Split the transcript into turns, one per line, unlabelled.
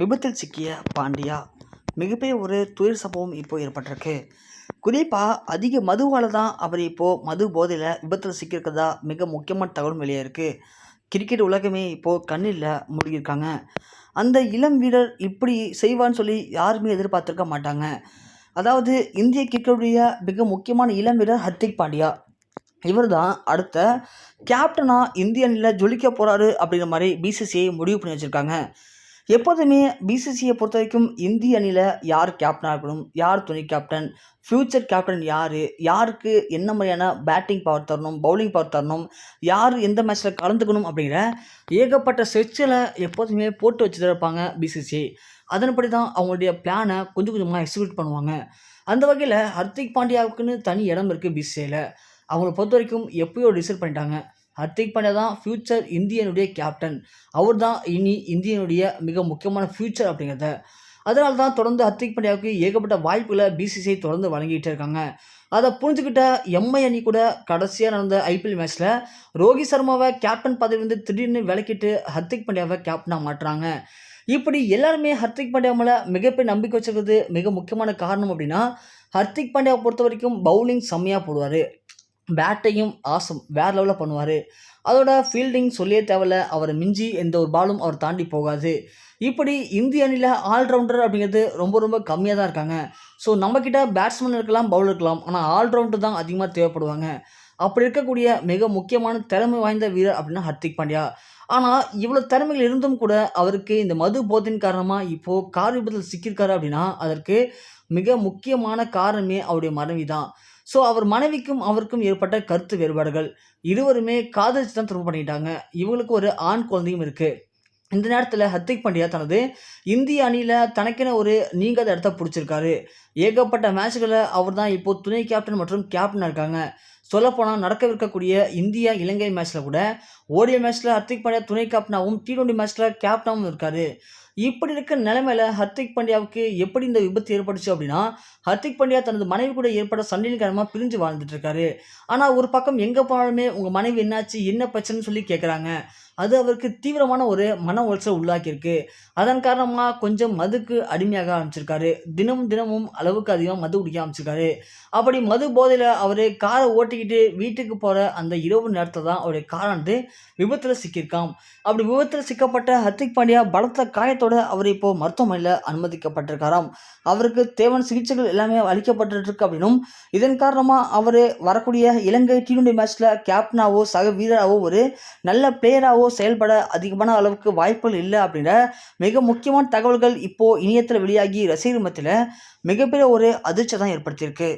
விபத்தில் சிக்கிய பாண்டியா மிகப்பெரிய ஒரு துயர் சம்பவம் இப்போ ஏற்பட்டிருக்கு. குறிப்பாக அதிக மதுவால் தான் அவர் இப்போது மது போதையில் விபத்தில் சிக்கியிருக்கிறதா மிக முக்கியமான தகவல் வெளியே இருக்குது கிரிக்கெட் உலகமே இப்போது கண்ணில் மூழ்கியிருக்காங்க அந்த இளம் வீரர் இப்படி செய்வான்னு சொல்லி யாருமே எதிர்பார்த்துருக்க மாட்டாங்க. அதாவது இந்திய கிரிக்கெட்டுடைய மிக முக்கியமான இளம் வீரர் ஹர்திக் பாண்டியா. இவர் தான் அடுத்த கேப்டனாக இந்திய அணியில் ஜொலிக்க போகிறாரு அப்படிங்கிற மாதிரி பிசிசிஐ முடிவு பண்ணி வச்சுருக்காங்க. எப்போதுமே பிசிசியை பொறுத்த வரைக்கும் இந்திய அணியில் யார் கேப்டனாக இருக்கணும்? யார் துணை கேப்டன் ஃப்யூச்சர் கேப்டன் யார்? யாருக்கு என்ன மாதிரியான பேட்டிங் பவர் தரணும்? பவுலிங் பவர் தரணும்? யார் எந்த மேட்ச்சில் கலந்துக்கணும் அப்படிங்கிற ஏகப்பட்ட செர்ச்சில் எப்போதுமே போட்டு வச்சுட்டு இருப்பாங்க பிசிசிஐ அதன்படி தான் அவங்களுடைய பிளானை கொஞ்சம் கொஞ்சமாக எக்ஸிக்யூட் பண்ணுவாங்க. அந்த வகையில் ஹர்திக் பாண்டியாவுக்குன்னு தனி இடம் இருக்குது பிசிசிஐயில் அவங்கள பொறுத்த வரைக்கும் எப்பயோ டிசைட் பண்ணிட்டாங்க. ஹர்திக் பாண்டியா தான் ஃப்யூச்சர் இந்தியனுடைய கேப்டன் அவர் தான் இனி இந்தியனுடைய மிக முக்கியமான ஃப்யூச்சர் அப்படிங்கிறத. அதனால தான் தொடர்ந்து ஹர்திக் பாண்டியாவுக்கு ஏகப்பட்ட வாய்ப்புகளை பிசிசிஐ தொடர்ந்து வழங்கிட்டு இருக்காங்க. அதை புரிஞ்சுக்கிட்ட எம்ஐ அணி கூட கடைசியாக நடந்த ஐபிஎல் மேட்ச்சில் ரோஹித் சர்மாவை கேப்டன் பதவியிலிருந்து திடீர்னு விளக்கிட்டு ஹர்திக் பாண்டியாவை கேப்டனாக மாட்டுறாங்க இப்படி எல்லாருமே ஹர்திக் பாண்டியா மேலே மிகப்பெரிய நம்பிக்கை வச்சுக்கிறது மிக முக்கியமான காரணம் அப்படின்னா ஹர்திக் பாண்டியாவை பொறுத்த வரைக்கும் பவுலிங் செம்மையாக போடுவார். பேட்டையும் ஆசம் வேறு லெவலில் பண்ணுவார். அதோட ஃபீல்டிங் சொல்லியே தேவையில்ல. அவரை மிஞ்சி எந்த ஒரு பாலும் அவர் தாண்டி போகாது. இப்படி இந்திய அணியில் ஆல்ரவுண்டர் அப்படிங்கிறது ரொம்ப ரொம்ப கம்மியாக தான் இருக்காங்க. ஸோ நம்மக்கிட்ட பேட்ஸ்மேன் இருக்கலாம் பவுலர் இருக்கலாம். ஆனால் ஆல்ரவுண்டர் தான் அதிகமாக தேவைப்படுவாங்க. அப்படி இருக்கக்கூடிய மிக முக்கியமான திறமை வாய்ந்த வீரர் அப்படின்னா ஹர்திக் பாண்டியா. ஆனால் இவ்வளோ திறமைகள் இருந்தும் கூட அவருக்கு இந்த மது போதின் காரணமாக இப்போது கார் விபத்தில் சிக்கியிருக்காரு அப்படின்னா அதற்கு மிக முக்கியமான காரணமே அவருடைய மனைவி தான் ஸோ அவர் மனைவிக்கும் அவருக்கும் ஏற்பட்ட கருத்து வேறுபாடுகள். இருவருமே காதலிச்சு தான் திரும்ப பண்ணிட்டாங்க. இவங்களுக்கு ஒரு ஆண் குழந்தையும் இருக்குது இந்த நேரத்தில் ஹர்திக் பாண்டியா தனது இந்திய அணியில் தனக்கென ஒரு நீங்காத இடத்த பிடிச்சிருக்காரு. ஏகப்பட்ட மேட்ச்களை அவர் தான் இப்போது துணை கேப்டன் மற்றும் கேப்டனாக இருக்காங்க. சொல்லப்போனால் நடக்கவிருக்கக்கூடிய இந்தியா இலங்கை மேட்ச்சில் கூட ஓடிய மேட்ச்சில் ஹர்திக் பாண்டியா துணை கேப்டனாகவும் டி டுவெண்ட்டி மேட்ச்சில் கேப்டனாகவும் இருக்கார். இப்படி இருக்க நிலைமையில ஹர்திக் பாண்டியாவுக்கு எப்படி இந்த விபத்து ஏற்பட்டுச்சு அப்படின்னா ஹர்திக் பாண்டியா தனது மனைவி கூட ஏற்பட சண்டையின் காரணமாக பிரிஞ்சு வாழ்ந்துட்டு இருக்காரு ஆனால் ஒரு பக்கம் எங்கே போனாலுமே உங்கள் மனைவி என்னாச்சு என்ன பிரச்சனைன்னு சொல்லி கேட்குறாங்க அது அவருக்கு தீவிரமான ஒரு மன உளைச்சல் உள்ளாக்கியிருக்கு. அதன் காரணமாக கொஞ்சம் மதுக்கு அடிமையாக ஆரம்பிச்சிருக்காரு. தினமும் தினமும் அளவுக்கு அதிகமாக மது குடிக்க ஆரம்பிச்சிருக்காரு. அப்படி மது போதையில் அவர் காரை ஓட்டிக்கிட்டு வீட்டுக்கு போகிற அந்த இரவு நேரத்தில் தான் அவருடைய காரானது விபத்தில் சிக்கியிருக்காம். அப்படி விபத்தில் சிக்கப்பட்ட ஹர்திக் பாண்டியா பலத்த காயத்தோடு அவர் இப்போது மருத்துவமனையில் அனுமதிக்கப்பட்டிருக்காராம். அவருக்கு தேவையான சிகிச்சைகள் எல்லாமே அளிக்கப்பட்டிருக்கு அப்படின்னும் இதன் காரணமாக அவர் வரக்கூடிய இலங்கை டி டுவெண்டி மேட்ச்சில் கேப்டனாவோ சக வீரராகவோ ஒரு நல்ல பிளேயராகவோ செயல்பட அதிகமான அளவுக்கு வாய்ப்புகள் இல்லை அப்படின்ற மிக முக்கியமான தகவல்கள் இப்போது இணையத்தில் வெளியாகி ரசிகர் மத்தியில் மிகப்பெரிய ஒரு அதிர்ச்சி தான் ஏற்படுத்தியிருக்கு.